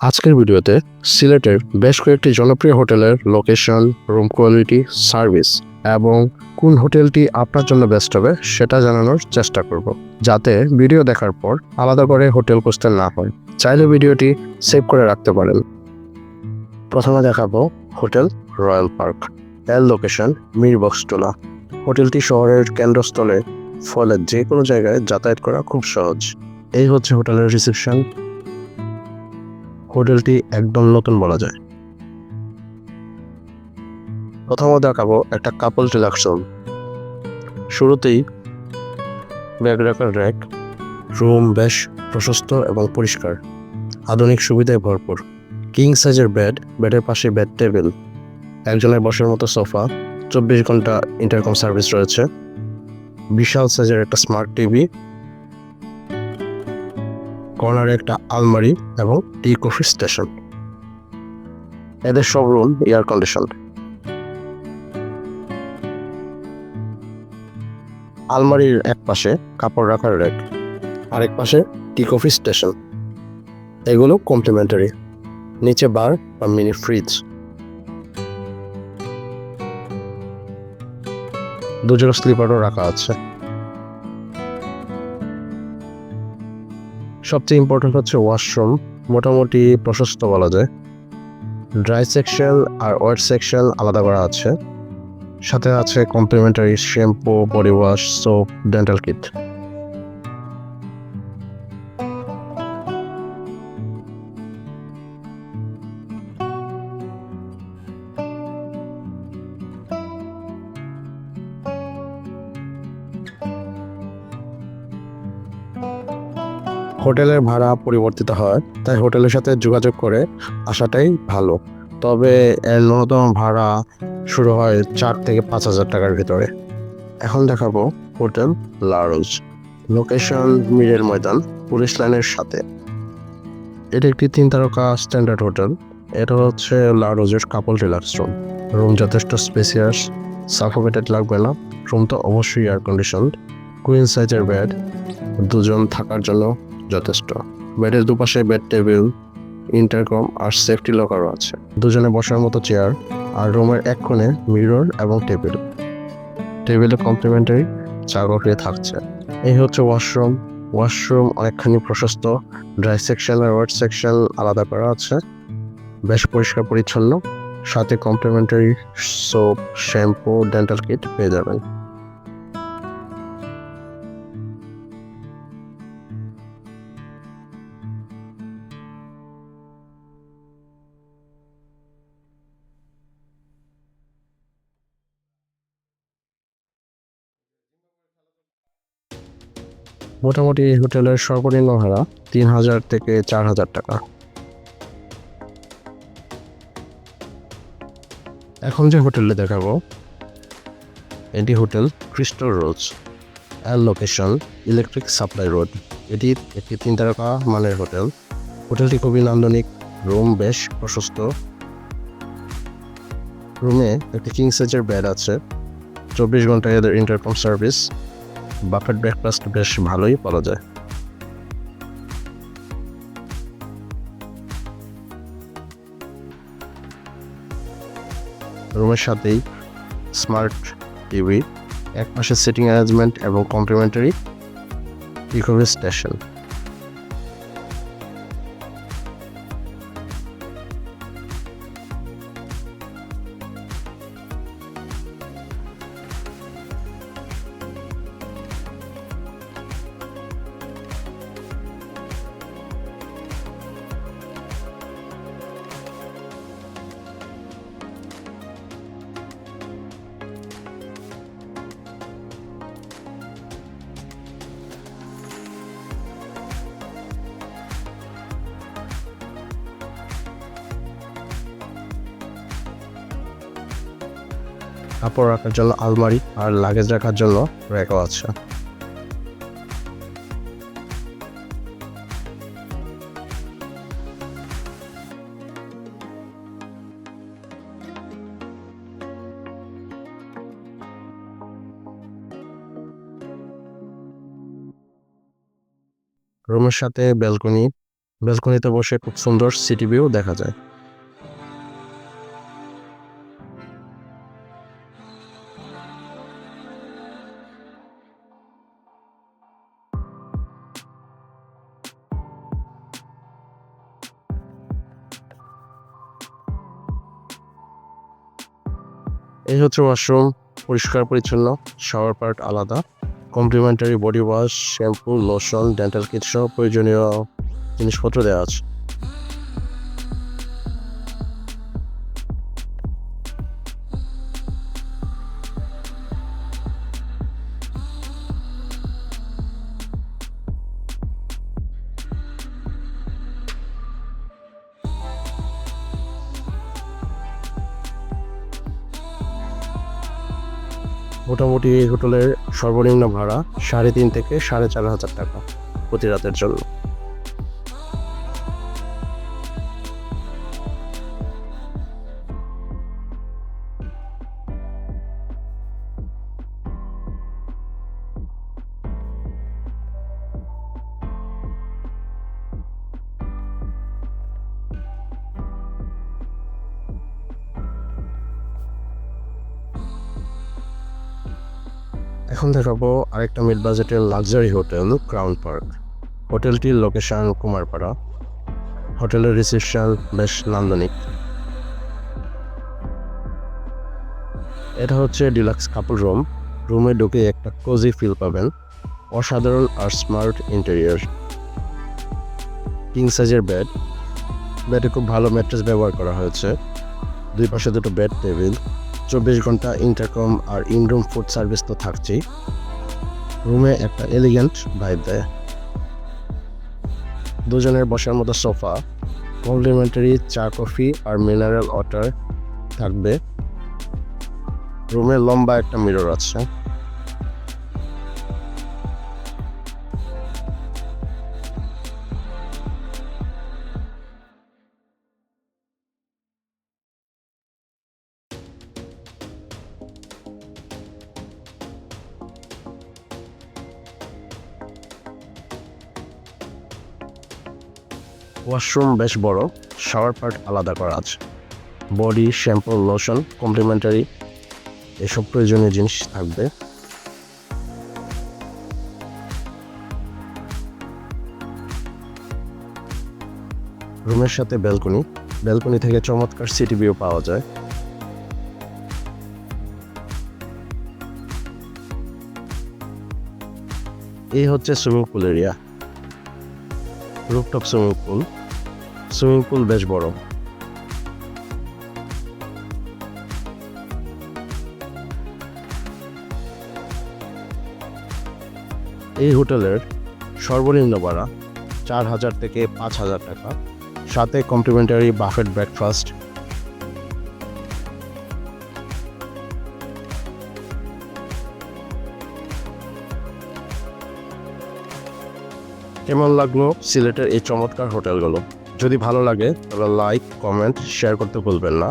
আজকের ভিডিওতে সিলেটের বেশ কয়েকটি জনপ্রিয় হোটেলের লোকেশন রুম কোয়ালিটি সার্ভিস এবং কোন হোটেলটি আপনার জন্য বেস্ট হবে সেটা জানানোর চেষ্টা করব। যাতে ভিডিও দেখার পর আলাদা করে হোটেল খুঁজতে না হয়। চাইলে ভিডিওটি সেভ করে রাখতে পারেন। প্রথমে দেখাবো হোটেল রয়্যাল পার্ক। এর লোকেশন মিরবক্সটোলা। হোটেলটি শহরের কেন্দ্রস্থলে। ফলে যে কোনো জায়গায় যাতায়াত করা খুব সহজ। এই হচ্ছে হোটেলের রিসেপশন হোটেলটি একদম নতুন বলা যায়। প্রথমত দেখাবো একটা কাপল রিল্যাক্সন শুরুতেই ব্যাগ রাখার র্যাক রুম বেশ প্রশস্ত এবং পরিষ্কার। আধুনিক সুবিধায় ভরপুর। কিং সাইজের বেড বেডের পাশে বেড টেবিল একজনের বসার মতো সোফা, চব্বিশ ঘণ্টা ইন্টারকম সার্ভিস রয়েছে। বিশাল সাইজের একটা স্মার্ট টিভি কর্নারে একটা আলমারি এবং টি কফি স্টেশন। এদের সব রুম এয়ার কন্ডিশন আলমারির এক পাশে কাপড় রাখার র্যাক আরেক পাশে টি কফি স্টেশন। এগুলো কমপ্লিমেন্টারি, নিচে বার বা মিনি ফ্রিজ। দুজোড়া স্লিপারও রাখা আছে। সবচেয়ে ইম্পর্টেন্ট হচ্ছে ওয়াশরুম মোটামুটি প্রশস্ত বলা যায়। ড্রাই সেকশন আর ওয়েট সেকশন আলাদা করা আছে। সাথে আছে complimentary shampoo body wash soap dental kit হোটেলের ভাড়া পরিবর্তিত হয়, তাই হোটেলের সাথে যোগাযোগ করে আসাটাই ভালো। তবে এর ন্যূনতম ভাড়া শুরু হয় চার থেকে পাঁচ হাজার টাকার ভিতরে। এখন দেখাবো হোটেল লারোজ। লোকেশন মিরের ময়দান, পুলিশ লাইনের সাথে। এটা একটি তিন তারকা স্ট্যান্ডার্ড হোটেল। এটা হচ্ছে লারোজের কাপল রিল্যাক্স রুম। রুম যথেষ্ট স্পেসিয়াস সাফোকেটেড লাগবে না। রুম তো অবশ্যই এয়ার কন্ডিশন কুইন সাইজের বেড দুজন থাকার জন্য যথেষ্ট। বেডের দুপাশে বেড টেবিল, ইন্টারকম আর সেফটি লকারও আছে। দুজনে বসার মতো চেয়ার আর রুমের এক কোণে মিরর এবং টেবিল। টেবিলে কমপ্লিমেন্টারি চাকরি থাকছে। এই হচ্ছে ওয়াশরুম। ওয়াশরুম অনেকখানি প্রশস্ত। ড্রাই সেকশন আর ওয়াট সেকশন আলাদা করা আছে। বেশ পরিষ্কার পরিচ্ছন্ন। সাথে complimentary soap, shampoo, dental kit পেয়ে যাবেন। মোটামুটি এই হোটেলের সর্বনিম্ন ভাড়া তিন হাজার থেকে চার হাজার টাকা। এখন যে হোটেলে দেখাবো, এটি হোটেল ক্রিস্টোর রোজ এর লোকেশন ইলেকট্রিক সাপ্লাই রোড এটি একটি তিন তারকা মানের হোটেল। হোটেলটি খুবই নান্দনিক, রুম বেশ প্রশস্ত। রুমে একটি কিং সাইজের বেড আছে। চব্বিশ ঘণ্টা এদের ইন্টারকম সার্ভিস বাফেট ব্রেকফাস্ট বেশ ভালোই পাওয়া যায়। রুমের সাথেই স্মার্ট টিভি, এক মাসের সিটিং অ্যারেঞ্জমেন্ট এবং কমপ্লিমেন্টারি ইকোভি স্টেশন। কাপড় রাখার জন্য, আলমারি আর লাগেজ রাখার জন্য র্যাকও আছে। রুমের সাথে ব্যালকনি ব্যালকনিতে বসে খুব সুন্দর সিটি ভিউ দেখা যায়। এই হচ্ছে ওয়াশরুম পরিষ্কার, পরিচ্ছন্ন শাওয়ার পার্ট আলাদা। Complimentary body wash shampoo lotion dental kit সহ প্রয়োজনীয় জিনিসপত্র দেওয়া আছে। মোটামুটি এই হোটেলের সর্বনিম্ন ভাড়া সাড়ে তিন থেকে সাড়ে চার হাজার টাকা প্রতি রাতের জন্য। এখন দেখাবো আরেকটা মিড বাজেটের লাক্সারি হোটেল, ক্রাউন পার্ক। হোটেলটির লোকেশন কুমারপাড়া। হোটেলের রিসেপশন বেশ নান্দনিক। এটা হচ্ছে ডিলাক্স কাপল রুম। রুমে ঢুকে একটা কোজি ফিল পাবেন। অসাধারণ আর স্মার্ট ইন্টেরিয়র কিং সাইজের বেড বেডে খুব ভালো ম্যাট্রেস ব্যবহার করা হয়েছে। দুই পাশে দুটো বেড টেবিল চব্বিশ ঘণ্টা ইন্টারকম আর ইনরুম ফুড সার্ভিস তো থাকছেই। রুমে একটা এলিগেন্ট ভাইব দেয়। দুজনের বসার মতো সোফা কমপ্লিমেন্টারি চা কফি আর মিনারেল ওয়াটার থাকবে। রুমে লম্বা একটা মিরর আছে। ওয়াশরুম বেশ বড় শাওয়ার পার্ট আলাদা করা আছে। বডি শ্যাম্পু লোশন কমপ্লিমেন্টারি এসব প্রয়োজনীয় জিনিস থাকবে। রুমের সাথে ব্যালকনি ব্যালকনি থেকে চমৎকার সিটি ভিউ পাওয়া যায়। এই হচ্ছে swimming pool area rooftop swimming pool swimming pool বেশ বড়। এই হোটেলের সর্বনিম্ন ভাড়া চার হাজার থেকে পাঁচ হাজার টাকা। সাথে কমপ্লিমেন্টারি বাফেট ব্রেকফাস্ট কেমন লাগল সিলেটের এই চমৎকার হোটেলগুলো? যদি ভালো লাগে তাহলে লাইক কমেন্ট শেয়ার করতে ভুলবেন না।